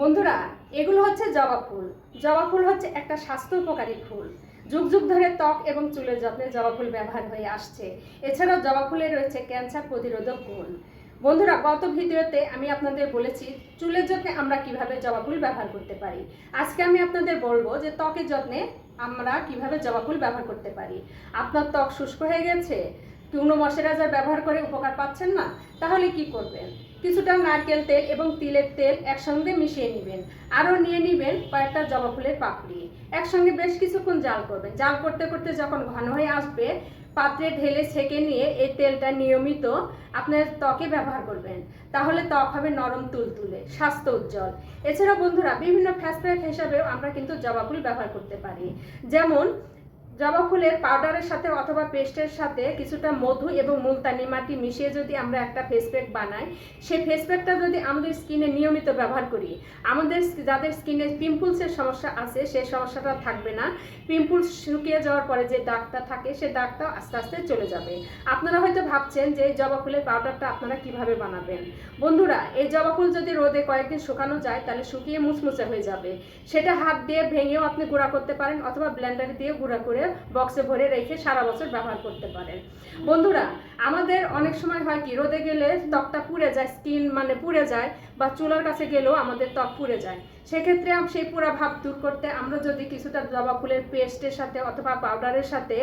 বন্ধুরা, এগুলো হচ্ছে জবা ফুল। জবা ফুল হচ্ছে একটা স্বাস্থ্য উপকারী ফুল। যুগ যুগ ধরে ত্বক এবং চুলের যত্নে জবা ফুল ব্যবহার হয়ে আসছে। এছাড়াও জবা ফুলে রয়েছে ক্যান্সার প্রতিরোধক গুণ। বন্ধুরা, গত ভিডিওতে আমি আপনাদের বলেছি চুলের যত্নে আমরা কীভাবে জবা ফুল ব্যবহার করতে পারি। আজকে আমি আপনাদের বলব যে ত্বকের যত্নে আমরা কীভাবে জবা ফুল ব্যবহার করতে পারি। আপনার ত্বক শুষ্ক হয়ে গেছে? কোনো ময়শ্চারাইজার ব্যবহার করে উপকার পাচ্ছেন না? তাহলে কি করবেন? কিছুটা নারকেল তেল এবং তিলের তেল একসঙ্গে মিশিয়ে নেবেন। আরও নিয়ে নেবেন কয়েকটা জবা ফুলের পাপড়ি। একসঙ্গে বেশ কিছুক্ষণ জাল করবেন। জাল করতে করতে যখন ঘন হয়ে আসবে, পাত্রে ঢেলে ছেঁকে নিয়ে এই তেলটা নিয়মিত আপনার ত্বকে ব্যবহার করবেন। তাহলে ত্বক হবে নরম তুলতুলে, স্বাস্থ্য উজ্জ্বল। এছাড়া বন্ধুরা, বিভিন্ন ফেস প্যাক হিসাবেও আমরা কিন্তু জবা ফুল ব্যবহার করতে পারি। যেমন জবা ফুলের পাউডারের সাথে অথবা পেস্টের সাথে কিছুটা মধু এবং মুলতানি মাটি মিশিয়ে যদি আমরা একটা ফেস প্যাক বানাই, সেই ফেস প্যাকটা যদি আমাদের স্কিনে নিয়মিত ব্যবহার করি, আমাদের যাদের স্কিনে পিম্পলসের সমস্যা আছে, সেই সমস্যাটা থাকবে না। পিম্পলস শুকিয়ে যাওয়ার পরে যে দাগটা থাকে সেই দাগটা আস্তে আস্তে চলে যাবে। আপনারা হয়তো ভাবছেন যে জবা ফুলের পাউডারটা আপনারা কীভাবে বানাবেন? বন্ধুরা, এই জবা ফুল যদি রোদে কয়েকদিন শুকানো যায়, তাহলে শুকিয়ে মুচমুচে হয়ে যাবে। সেটা হাত দিয়ে ভেঙেও আপনি গুঁড়া করতে পারেন অথবা ব্লেন্ডার দিয়ে গুঁড়া করে বক্সে ভরে রেখে সারা বছর ব্যবহার করতে পারেন। বন্ধুরা, আমাদের অনেক সময় হয় কি, রোদে গেলে ত্বকটা পুড়ে যায় স্কিন মানে পুড়ে যায় বা চুলার কাছে গেলেও আমাদের ত্বক পুড়ে যায়। সেক্ষেত্রে সেই পুরা ভাব দূর করতে আমরা যদি কিছুটা জবা ফুলের পেস্টের সাথে অথবা পাউডারের সাথে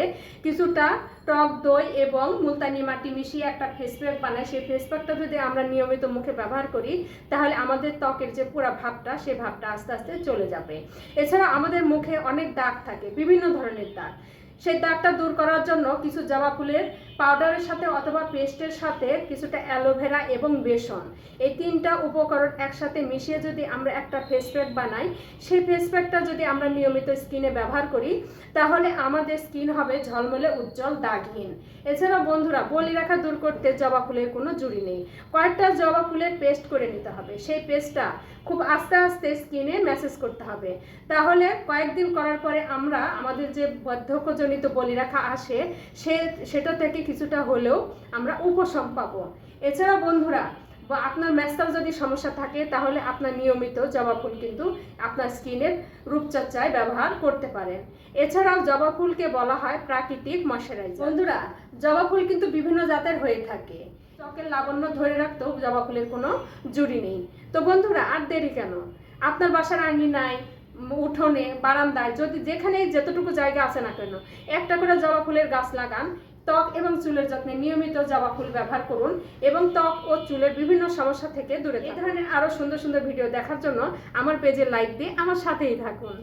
কিছুটা টক দই এবং মুলতানি মাটি মিশিয়ে একটা ফেস প্যাক বানাই, সেই ফেস প্যাকটা যদি আমরা নিয়মিত মুখে ব্যবহার করি, তাহলে আমাদের ত্বকের যে পুরা ভাবটা সেই ভাবটা আস্তে আস্তে চলে যাবে। এছাড়া আমাদের মুখে অনেক দাগ থাকে, বিভিন্ন ধরনের দাগ। সেই দাগটা দূর করার জন্য কিছু জবা ফুলের পাউডারের সাথে অথবা পেস্টের সাথে কিছুটা অ্যালোভেরা এবং বেসন। এই তিনটা উপকরণ একসাথে মিশিয়ে যদি আমরা একটা ফেস প্যাক বানাই, সেই ফেস প্যাকটা যদি আমরা নিয়মিত স্কিনে ব্যবহার করি, তাহলে আমাদের স্কিন হবে ঝলমলে উজ্জ্বল দাগহীন। এছাড়া বন্ধুরা, বলি রাখা দূর করতে জবা ফুলের কোনো জুড়ি নেই। কয়েকটা জবা ফুলের পেস্ট করে নিতে হবে। সেই পেস্টটা খুব আস্তে আস্তে স্কিনে ম্যাসেজ করতে হবে। তাহলে কয়েকদিন করার পরে আমরা আমাদের যে বার্ধক্যজনিত বলিরেখা আসে, সে, সেটা থেকে কিছুটা হলেও আমরা উপশম পাবো। এছাড়া বন্ধুরা বা আপনার ম্যাস্তাল যদি সমস্যা থাকে তাহলে আপনার নিয়মিত জবা ফুল কিন্তু আপনার স্কিনের রূপচর্চায় ব্যবহার করতে পারেন। এছাড়াও জবা ফুলকে বলা হয় প্রাকৃতিক ময়শ্চারাইজার বন্ধুরা জবা ফুল কিন্তু বিভিন্ন জাতের হয়ে থাকে। ত্বকের লাবণ্য ধরে রাখতেও জবা ফুলের কোনো জুড়ি নেই। তো বন্ধুরা আর দেরি কেন? আপনার বাসার আঙিনায় উম, উঠোনে বারান্দায় যদি যেখানে যতটুকু জায়গা আছে না কেন একটা করে জবা ফুলের গাছ লাগান ত্বক এবং চুলের যত্নে নিয়মিত জবা ফুল ব্যবহার করুন এবং ত্বক ও চুলের বিভিন্ন সমস্যা থেকে দূরে এই ধরনের আরও সুন্দর সুন্দর ভিডিও দেখার জন্য আমার পেজে লাইক দিয়ে আমার সাথেই থাকুন।